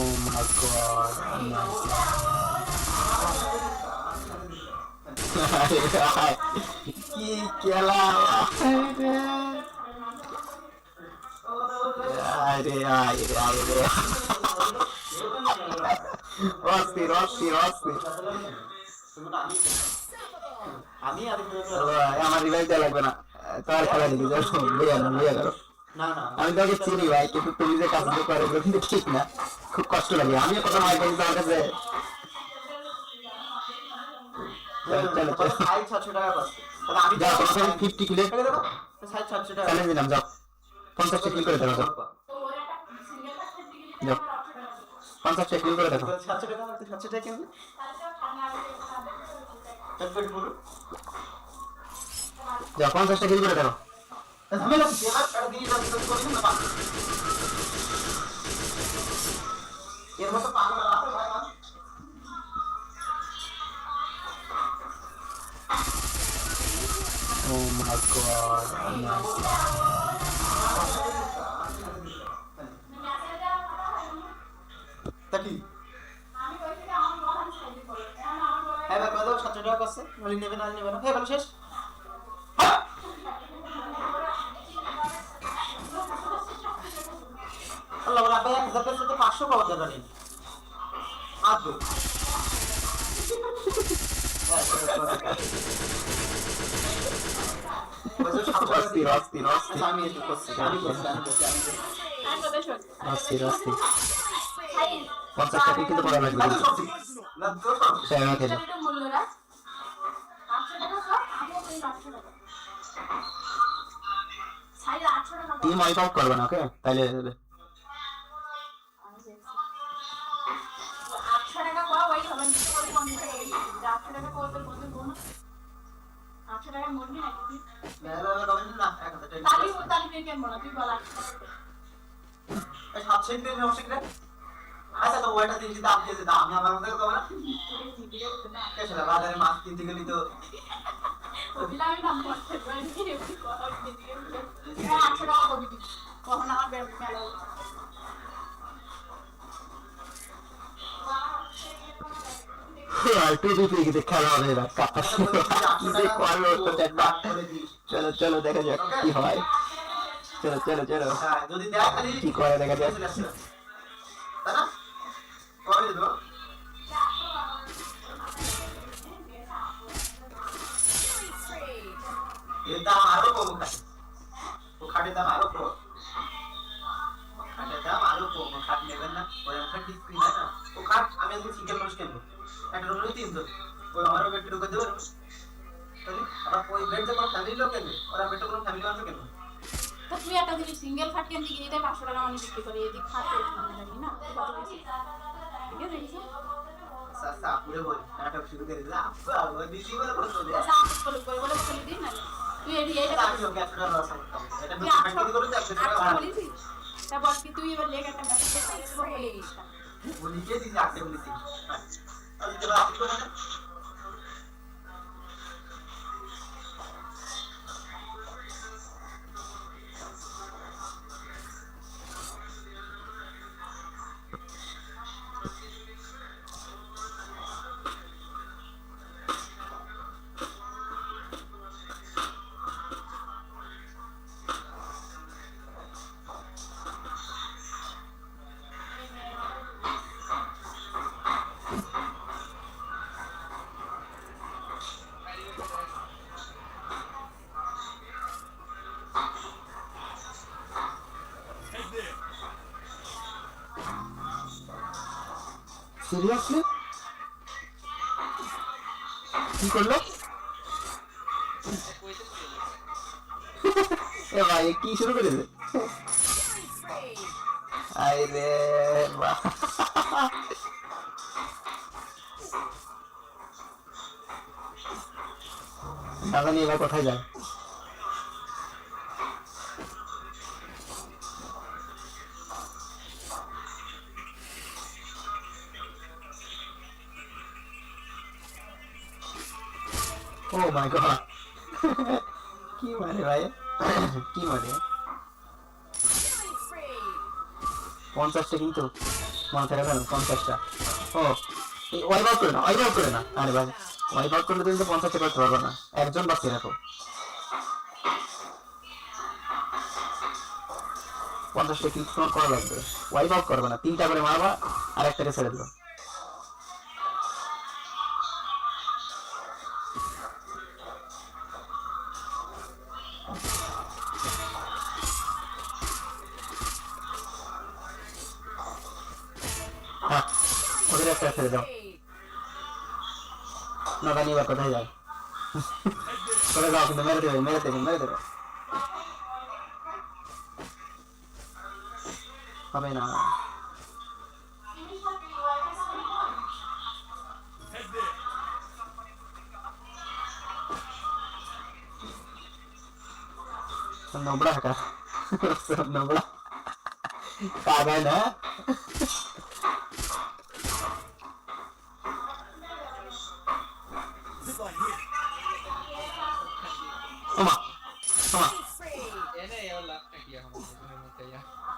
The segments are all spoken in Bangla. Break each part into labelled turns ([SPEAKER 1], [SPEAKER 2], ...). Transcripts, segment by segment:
[SPEAKER 1] Oh my god. Oh my god. কি খেলা আরে আরে আরে অস্থির অস্থির অস্থির
[SPEAKER 2] আমি
[SPEAKER 1] আমার রিভাইভ লাগবে না তোমার খেলা দিকে বুঝে না বুঝে গেল আমি তোকে চিনি ভাই কিন্তু তুমি যে কাজটা করো কিন্তু ঠিক না। খুব কষ্ট লাগে। আমি প্রথম আগে কিন্তু আমার কাছে চলো চলো। চলো
[SPEAKER 2] সাড়ে ছশো টাকা আমি
[SPEAKER 1] যাও প্রথম ফিফটি কিলে।
[SPEAKER 2] সাড়ে ছশো টাকা।
[SPEAKER 1] চ্যালেঞ্জ দিলাম যাও। পঞ্চাশটা কিল করে দেখো পঞ্চাশটা কিল করে দেখো। পঞ্চাশটা কিল করে দেখো।
[SPEAKER 2] ঝামেলা হচ্ছে এবার একটা দিন রাত রাত করবেন না। এর মতো পাগল আছে ভাই আমার।
[SPEAKER 1] Oh my god. Oh my god.
[SPEAKER 2] তা কি হ্যাঁ কত সাতশো টাকা করছে নেবে না নেবে না হ্যাঁ বলো শেষ আল্লাহ আব্বা এক হাজার পেয়েছে তো পাঁচশো পাওয়া যাবে না? একটু করছি আচ্ছা তো ওইটা দিন দাম দিয়েছে দাম আমি আমার মধ্যে দেবো না? বাজারে মাছ কিনতে গেলি তো?
[SPEAKER 3] ওগুলো আমি দাম করতে পারি এমনি কথা বলতে দিয়ে বলে, হ্যাঁ, আটশো টাকা কবি দিবি কখন আমার বে- মেলা হলো।
[SPEAKER 1] আর টুপি পিকে খেলা হবে দেখবা চলো চলো দেখা যাক কি হয়। চলো চলো চলো।
[SPEAKER 2] হ্যাঁ,
[SPEAKER 1] কি করে দেখা যাক।
[SPEAKER 2] দাম আরও কম খাটে দাম আরও কম। ও দাম আরও কম। ও খাট নেবেন না। ওই আমার ডিসপ্লে হয় না ও খাট আমি আজকে সিঙ্গেল মানুষ কিনবো একটা রুম হলো তিনজন। ওই আমারও ঢুকে বেড যে কোনো ফ্যামিলি লোক কিনবে ওরা বেডটা কোনো ফ্যামিলি কিনবে
[SPEAKER 3] তো তুই একটা যদি সিঙ্গেল খাট কেন দিকে এটা পাঁচশো টাকা বিক্রি করে এদিক খাট করে না? তুই ঠিক আছে
[SPEAKER 2] আচ্ছা আপুরে বলি নাটক শুরু করে দিলে আপু ওই দিদি বলে বলে চলে
[SPEAKER 3] আপনি বলে বলে বলে দিন না? তুই এটি এইটা
[SPEAKER 2] আমি ওকে একশো লস করতাম। এটা
[SPEAKER 3] তুই
[SPEAKER 2] বেশি
[SPEAKER 3] আটশো
[SPEAKER 2] প্যাকেট করে একশো টাকা
[SPEAKER 3] বলেছিস? তা বল কি তুই এবার লেখ একটা ব্যাপার দেখতে বলে দিস
[SPEAKER 2] দিদি আটকে বলেছি। जवाब दो
[SPEAKER 1] সিরিয়াসলি কি করল কি শুরু করেছে আই রে বাহ। না এবার কোথায় যায় কি ভাই কি মানে পঞ্চাশটা কিন্তু পঞ্চাশটা। ও ওয়াইপ আউট করে না ওয়াইপ আউট করে না আরে ভাই ওয়াইপ আউট করলে তুমি তো পঞ্চাশটা করতে পারবে না। একজন বাকি রাখো। পঞ্চাশটা কিল তোমার করা লাগবে। ওয়াইপ আউট করবে না। তিনটা করে মারবা আর একটাকে ছেড়ে দিলো ওদের একটা ছেড়ে দাও নটা নিয়ে এবার কোথায় যায় করে দাও কিন্তু মেরে দেবে মেরে দেবে মেরে দেবে হবে না নোবড়া का নোবড়া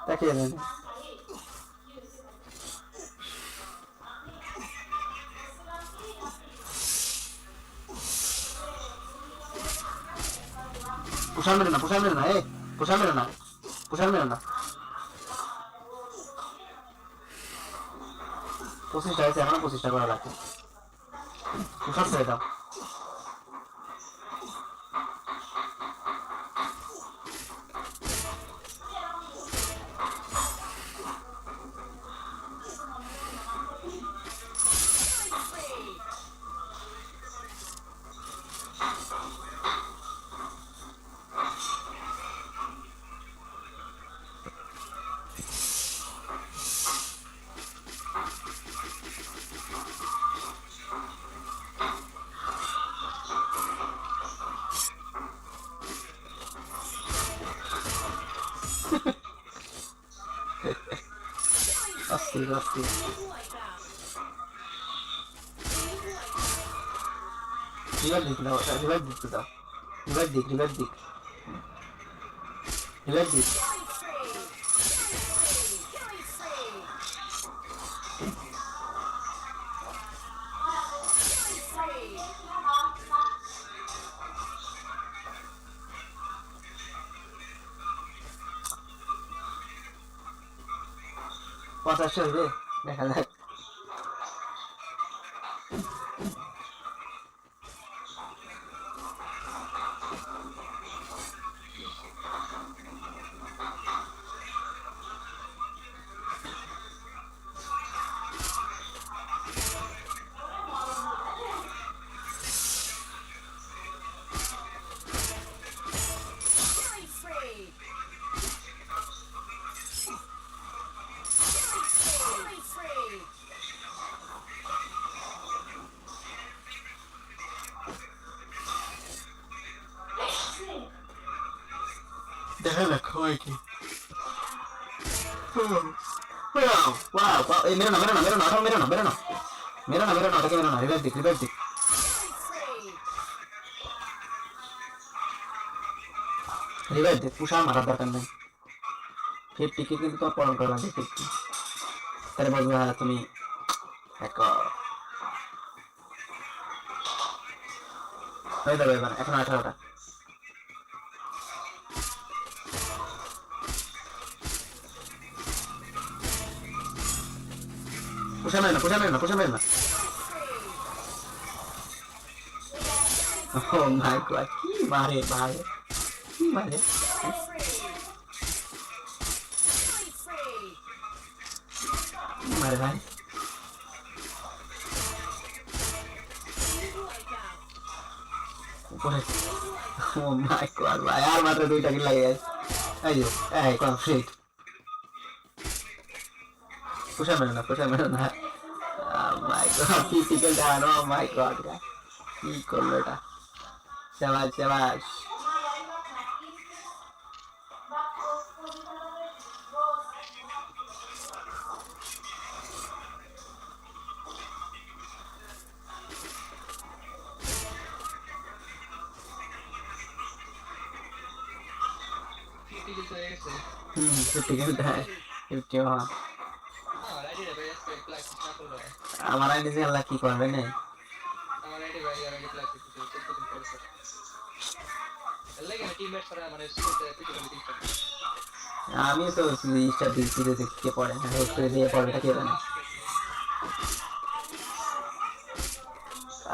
[SPEAKER 4] ya.
[SPEAKER 1] তাকিয়ে দেন পুষার মেরে না পুষার মেরে না এ পুষার মেরে না পুষার মেরে না পঁচিশটা আছে এখনও পঁচিশটা করা লাগবে পুষার ছেড়ে দাও অস্থির অস্থির রিভার দিক দাও রিভার দিক দাও। রিভার দিক রিভার দিক রিভার দিক পঞ্চাশটা হইবে দেখা যাক। দেখা যাক হয় কি Wow, wow, wow. Eh, mira, no, mira, no, mira, no, no, mira, no, mira, no. Mira, no, mira, no, otaque, mira, no, reverse dick, reverse dick. রিভাইভ দে পুষা মারার দরকার নেই ফিফটিকে কিন্তু তোমার পরম করা লাগবে ফিফটি তাহলে বলবে হ্যাঁ তুমি হয়ে যাবে এবার এখন আঠারোটা পুষা মেরে না পুষা মেরে না পুষা মেরে না Oh my god, কি মারে মারে কি মারে কি মারে ভাই উপরে Oh my god, ভাই আর মাত্র দুইটা কিল লাগে গেছে এই যে এই কোন ফ্রিট পুষা মেরে না পুষা মেরে না Oh my god, কি টিকেল ডান Oh my god, কি করল এটা চাবাস চাবাস
[SPEAKER 4] Fifty gitu ya, sih.
[SPEAKER 1] হুম ফিফটি কিল দেয় fifty one
[SPEAKER 4] Ah, lagi dah, করল না।
[SPEAKER 1] আমার আইডি যে আল্লাহ কি করবে না
[SPEAKER 4] আমার আইডি ভাই আর আইডি প্লাস কিছু কিছু দিন পরে করে। এর লাগে আমি টিমমেট ছাড়া মানে স্কুলে ফিজিক্যালি দিচ্ছি
[SPEAKER 1] আমি তো স্টার দিচ্ছি যে কে পড়ে না হোস্ট করে দিয়ে পড়ে কে জানে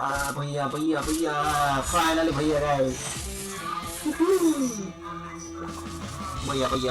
[SPEAKER 1] Ah, भैया भैया भैया फाइनली भैया गाइस भैया भैया